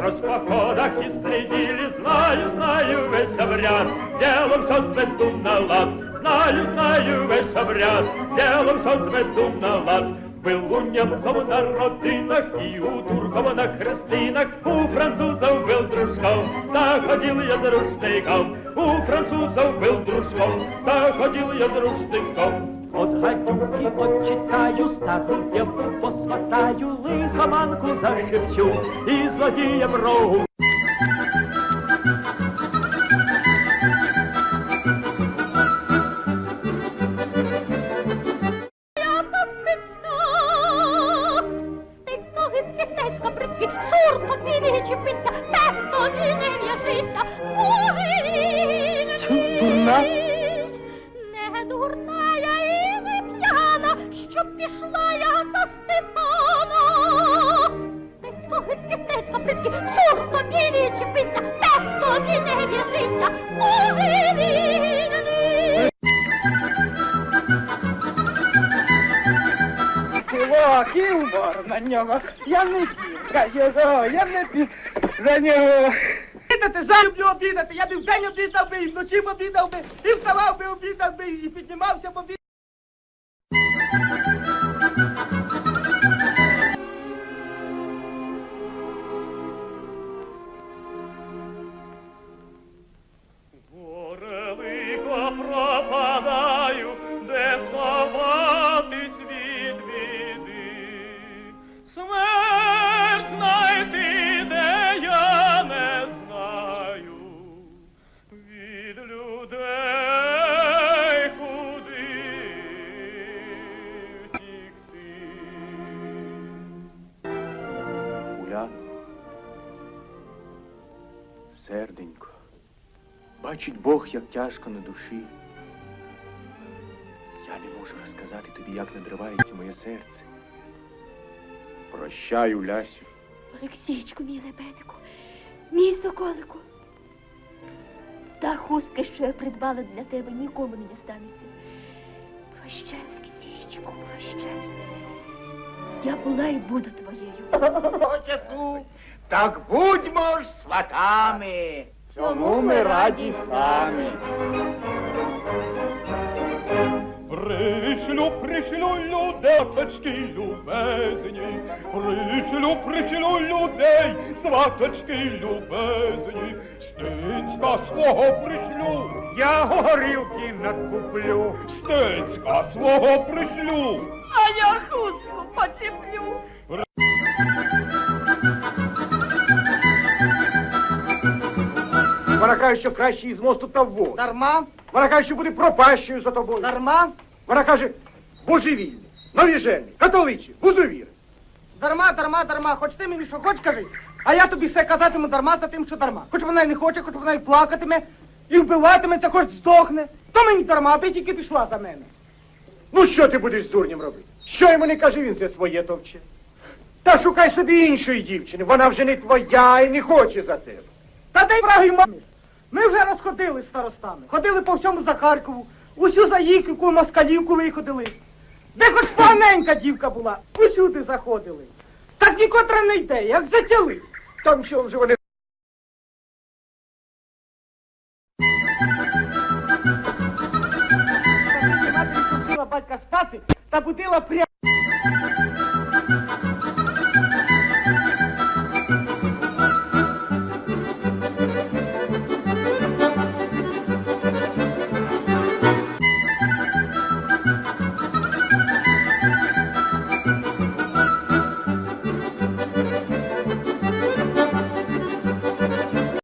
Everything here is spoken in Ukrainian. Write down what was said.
В розпоходах і слідили, знаю, знаю весь обряд, делом соцвету на лад, знаю, знаю весь обряд, делом соцвету на лад. Был у немцов на родинах и у турков на хрестинах, у французов был дружком, да ходил я за рушником, у французов был дружком, да ходил я за рушником. От гадюки отчитаю, стару дівку посватаю, лихоманку зашепчу і злодієм рогу. Я за Степана. Стецько, гидке, стецько, бридке, цур тобі не чіпися, те тобі не в'яжися, він вісь. Село, Кілмор на нього. Я не кілька його, я не під за нього. Обідати, залюблю обідати. Я б і вдень обідав би, і вночі б обідав би, і вставав би, обідав би, і піднімався б обідав. Серденько, бачить Бог, як тяжко на душі. Я не можу розказати тобі, як надривається моє серце. Прощай, Улясю. Олексійчику, мій лебедику, мій соколику. Та хустка, що я придбала для тебе, нікому не дістанеться. Прощай, Олексійчику, прощай. Я була і буду твоєю. Отецу, так будьмо ж сватами. Цьому ми раді самі. Пришлю, пришлю людочки любезні, пришлю, пришлю людей, сваточки любезні, стецька свого пришлю, я горілки надкуплю, стецька свого пришлю. А я хустку почеплю. Вона каже, що краще із мосту та в воду. Дарма, Вона каже, що буде пропащою за тобою. дарма, Вона каже, божевільний, новіжений, католичий, гузовір. дарма, дарма, дарма. Хоч ти мені що хоч кажи. А я тобі все казатиму дарма за тим, що дарма. Хоч вона й не хоче, хоч вона й плакатиме, і вбиватиметься, хоч здохне. То мені дарма, аби тільки пішла за мене. Ну що ти будеш з дурнем робити? Що йому не каже, він це своє товче. Та шукай собі іншої дівчини, вона вже не твоя і не хоче за тебе. Та дай враги мамі. Ми вже розходили старостами. Ходили по всьому Захаркову, усю Заїківку, Москалівку виходили. Де хоч поганенька дівка була, усюди заходили. Так нікотра не йде, як затяли. Там що вже вони батька спати та будила прямо.